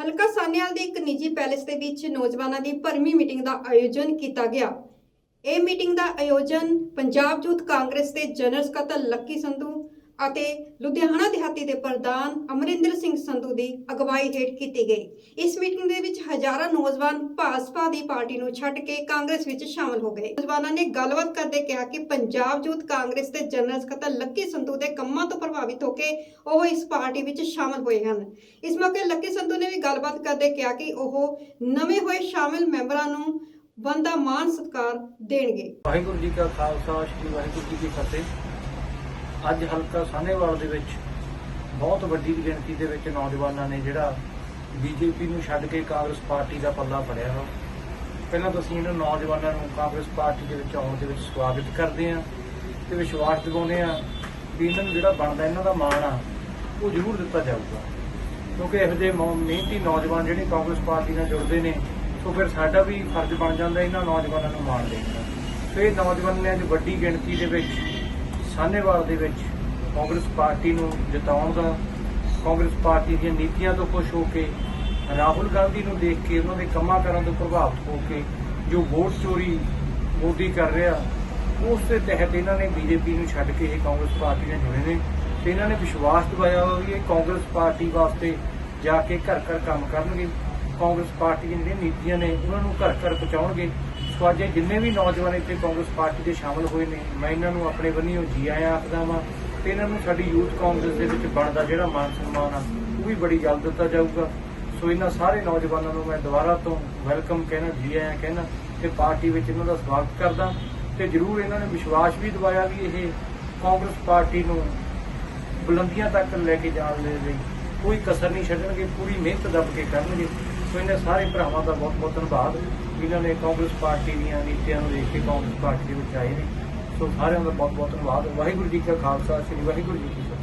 ਹਲਕਾ ਸਾਨੇਵਾਲ ਦੇ ਇੱਕ ਨਿੱਜੀ ਪੈਲੇਸ ਦੇ ਵਿੱਚ ਨੌਜਵਾਨਾਂ ਦੀ ਭਰਮੀ ਮੀਟਿੰਗ ਦਾ ਆਯੋਜਨ ਕੀਤਾ ਗਿਆ। ਇਹ ਮੀਟਿੰਗ ਦਾ ਆਯੋਜਨ ਪੰਜਾਬ ਯੂਥ ਕਾਂਗਰਸ ਦੇ ਜਨਰਲ ਸਕੱਤਰ ਲੱਕੀ ਸੰਧੂ ਅਤੇ ਲੁਧਿਆਣਾ ਦਿਹਾਤੀ ਦੇ ਪ੍ਰਧਾਨ ਅਮਰਿੰਦਰ ਸਿੰਘ ਸੰਧੂ ਦੀ ਅਗਵਾਈ ਹੇਠ ਕੀਤੀ ਗਈ। ਇਸ ਮੀਟਿੰਗ ਦੇ ਵਿੱਚ ਹਜ਼ਾਰਾਂ ਨੌਜਵਾਨ ਭਾਜਪਾ ਦੀ ਪਾਰਟੀ ਨੂੰ ਛੱਡ ਕੇ ਕਾਂਗਰਸ ਵਿੱਚ ਸ਼ਾਮਲ ਹੋ ਗਏ। ਨੌਜਵਾਨਾਂ ਨੇ ਗੱਲਬਾਤ ਕਰਦੇ ਕਿਹਾ ਕਿ ਪੰਜਾਬ ਯੂਥ ਕਾਂਗਰਸ ਦੇ ਜਨਰਲ ਸਕੱਤਰ ਲੱਕੀ ਸੰਧੂ ਦੇ ਕੰਮਾਂ ਤੋਂ ਪ੍ਰਭਾਵਿਤ ਹੋ ਕੇ ਉਹ ਇਸ ਪਾਰਟੀ ਵਿੱਚ ਸ਼ਾਮਲ ਹੋਏ ਹਨ। ਇਸ ਮੌਕੇ ਲੱਕੀ ਸੰਧੂ ਨੇ ਵੀ ਗੱਲਬਾਤ ਕਰਦੇ ਕਿਹਾ ਕਿ ਉਹ ਨਵੇਂ ਹੋਏ ਸ਼ਾਮਿਲ ਮੈਂਬਰਾਂ ਨੂੰ ਬੰਦਾ ਮਾਨ ਸਤਿਕਾਰ ਦੇਣਗੇ। ਵਾਹਿਗੁਰੂ ਜੀ ਕਾ ਖਾਲਸਾ, ਸ੍ਰੀ ਵਾਹਿਗੁਰੂ ਜੀ ਕੀ ਫਤਿਹ। ਅੱਜ ਹਲਕਾ ਸਾਹਨੇਵਾਲ ਦੇ ਵਿੱਚ ਬਹੁਤ ਵੱਡੀ ਗਿਣਤੀ ਦੇ ਵਿੱਚ ਨੌਜਵਾਨਾਂ ਨੇ ਜਿਹੜਾ ਬੀਜੇਪੀ ਨੂੰ ਛੱਡ ਕੇ ਕਾਂਗਰਸ ਪਾਰਟੀ ਦਾ ਪੱਲਾ ਫੜਿਆ ਹੋ ਪਹਿਲਾਂ ਤਾਂ ਅਸੀਂ ਇਹਨਾਂ ਨੌਜਵਾਨਾਂ ਨੂੰ ਕਾਂਗਰਸ ਪਾਰਟੀ ਦੇ ਵਿੱਚ ਆਉਣ ਦੇ ਵਿੱਚ ਸਵਾਗਤ ਕਰਦੇ ਹਾਂ ਤੇ ਵਿਸ਼ਵਾਸ ਦਿਵਾਉਂਦੇ ਹਾਂ ਵੀ ਇਹਨਾਂ ਨੂੰ ਜਿਹੜਾ ਬਣਦਾ ਇਹਨਾਂ ਦਾ ਮਾਣ ਆ, ਉਹ ਜ਼ਰੂਰ ਦਿੱਤਾ ਜਾਊਗਾ। ਕਿਉਂਕਿ ਇਹੋ ਜਿਹੇ ਮੌ- ਮਿਹਨਤੀ ਨੌਜਵਾਨ ਜਿਹੜੇ ਕਾਂਗਰਸ ਪਾਰਟੀ ਨਾਲ ਜੁੜਦੇ ਨੇ ਸੋ ਫਿਰ ਸਾਡਾ ਵੀ ਫਰਜ਼ ਬਣ ਜਾਂਦਾ ਇਹਨਾਂ ਨੌਜਵਾਨਾਂ ਨੂੰ ਮਾਣ ਦੇਣ ਦਾ। ਸੋ ਇਹ ਨੌਜਵਾਨ ਨੇ ਅੱਜ ਵੱਡੀ ਗਿਣਤੀ ਦੇ ਵਿੱਚ ਸਾਹਨੇਵਾਲ ਦੇ ਵਿੱਚ ਕਾਂਗਰਸ ਪਾਰਟੀ ਨੂੰ ਜਿਤਾਉਣ ਦਾ ਕਾਂਗਰਸ ਪਾਰਟੀ ਦੀਆਂ ਨੀਤੀਆਂ ਤੋਂ ਖੁਸ਼ ਹੋ ਕੇ, ਰਾਹੁਲ ਗਾਂਧੀ ਨੂੰ ਦੇਖ ਕੇ ਉਹਨਾਂ ਦੇ ਕੰਮਾਂ ਕਾਰਾਂ ਤੋਂ ਪ੍ਰਭਾਵਿਤ ਹੋ ਕੇ ਜੋ ਵੋਟ ਚੋਰੀ ਮੋਦੀ ਕਰ ਰਿਹਾ, ਉਸ ਦੇ ਤਹਿਤ ਇਹਨਾਂ ਨੇ ਬੀਜੇਪੀ ਨੂੰ ਛੱਡ ਕੇ ਇਹ ਕਾਂਗਰਸ ਪਾਰਟੀ ਨਾਲ ਜੁੜੇ ਨੇ ਤੇ ਇਹਨਾਂ ਨੇ ਵਿਸ਼ਵਾਸ ਦਿਵਾਇਆ ਹੋਇਆ ਵੀ ਇਹ ਕਾਂਗਰਸ ਪਾਰਟੀ ਵਾਸਤੇ ਜਾ ਕੇ ਘਰ ਘਰ ਕੰਮ ਕਰਨਗੇ, ਕਾਂਗਰਸ ਪਾਰਟੀ ਦੀਆਂ ਜਿਹੜੀਆਂ ਨੀਤੀਆਂ ਨੇ ਉਹਨਾਂ ਨੂੰ ਘਰ ਘਰ ਪਹੁੰਚਾਉਣਗੇ ਸੋ ਅੱਜ ਜਿੰਨੇ ਵੀ ਨੌਜਵਾਨ ਇੱਥੇ ਕਾਂਗਰਸ ਪਾਰਟੀ ਦੇ ਸ਼ਾਮਲ ਹੋਏ ਨੇ, ਮੈਂ ਇਹਨਾਂ ਨੂੰ ਆਪਣੇ ਵੱਲੋਂ ਜੀ ਆਇਆਂ ਆਖਦਾ ਵਾਂ ਤੇ ਇਹਨਾਂ ਨੂੰ ਸਾਡੀ ਯੂਥ ਕਾਂਗਰਸ ਦੇ ਵਿੱਚ ਬਣਦਾ ਜਿਹੜਾ ਮਾਨ ਸਨਮਾਨ ਆ, ਉਹ ਵੀ ਬੜੀ ਜਲਦ ਦਿੱਤਾ ਜਾਊਗਾ। ਸੋ ਇਹਨਾਂ ਸਾਰੇ ਨੌਜਵਾਨਾਂ ਨੂੰ ਮੈਂ ਦੁਬਾਰਾ ਤੋਂ ਵੈਲਕਮ ਕਹਿਣਾ, ਜੀ ਆਇਆਂ ਕਹਿਣਾ ਤੇ ਪਾਰਟੀ ਵਿੱਚ ਇਹਨਾਂ ਦਾ ਸਵਾਗਤ ਕਰਦਾ ਤੇ ਜਰੂਰ ਇਹਨਾਂ ਨੇ ਵਿਸ਼ਵਾਸ ਵੀ ਦਿਵਾਇਆ ਵੀ ਇਹ ਕਾਂਗਰਸ ਪਾਰਟੀ ਨੂੰ ਬੁਲੰਦੀਆਂ ਤੱਕ ਲੈ ਕੇ ਜਾਣ ਦੇ ਲਈ ਕੋਈ ਕਸਰ ਨਹੀਂ ਛੱਡਣਗੇ, ਪੂਰੀ ਮਿਹਨਤ ਦੱਬ ਕੇ ਕਰਨਗੇ। ਸੋ ਇਹਨਾਂ ਸਾਰੇ ਭਰਾਵਾਂ ਦਾ ਬਹੁਤ ਬਹੁਤ ਧੰਨਵਾਦ ਜਿਨ੍ਹਾਂ ਨੇ ਕਾਂਗਰਸ ਪਾਰਟੀ ਦੀਆਂ ਨੀਤੀਆਂ ਨੂੰ ਦੇਖ ਕੇ ਕਾਂਗਰਸ ਪਾਰਟੀ ਦੇ ਵਿੱਚ ਆਏ ਨੇ। ਸੋ ਸਾਰਿਆਂ ਦਾ ਬਹੁਤ ਬਹੁਤ ਧੰਨਵਾਦ। ਵਾਹਿਗੁਰੂ ਜੀ ਕਾ ਖਾਲਸਾ, ਸ੍ਰੀ ਵਾਹਿਗੁਰੂ ਜੀ ਕੀ ਫਤਿਹ।